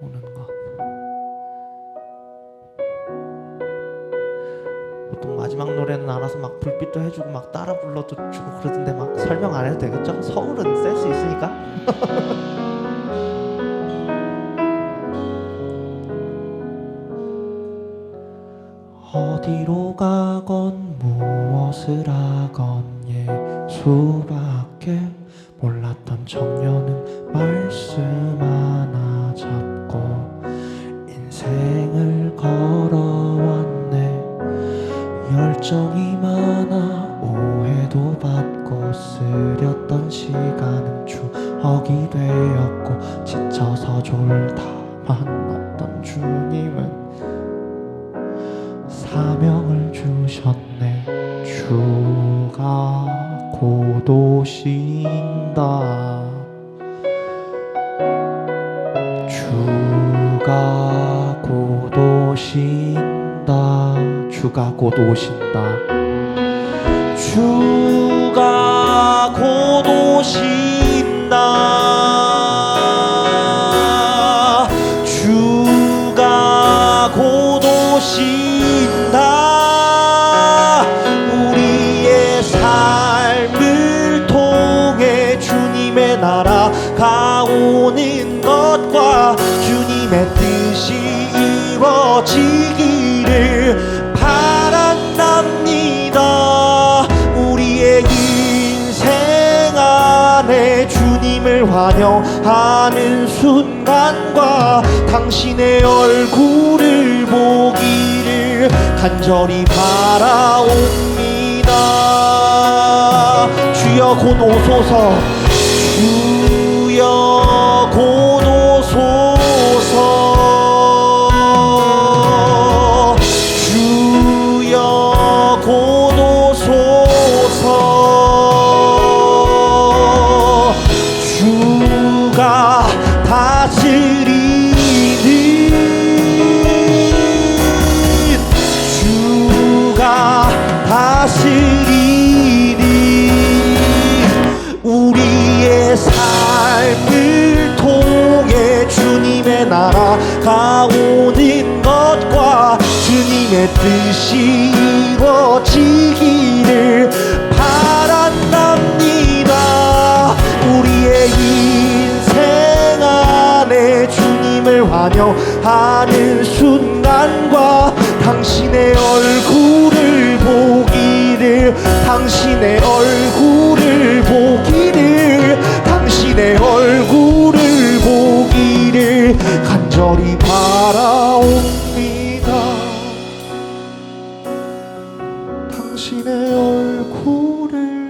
오는 것. 보통 마지막 노래는 알아서 막 불빛도 해주고 막 따라 불러도 주고 그러던데 막 설명 안 해도 되겠죠? 서울은 센스 있으니까. 어디로 가건 무엇을 하건 예수밖에 몰랐던 청년은 억이 되었고 지쳐서 졸다 만났던 주님은 사명을 주셨네. 주가 곧 오신다. 주가 곧 오신다. 주가 곧 오신다. 주가 곧 오신다. 우리의 삶을 통해 주님의 나라가 오는 것과 주님의 뜻이 이루어지기를 바란답니다. 우리의 인생 안에 주님을 환영하는 순간과 당신의 얼굴을 보기를 간절히 바라옵니다. 주여 곧 오소서 다스리는 우리의 삶을 통해 주님의 나라가 오는 것과 주님의 뜻이 이루어지기를 바란답니다. 우리의 인생 안에 주님을 환영하는 순간과 당신의 얼굴을 보기를 당신의 얼굴을 보기를 당신의 얼굴을 보기를 간절히 바라옵니다. 당신의 얼굴을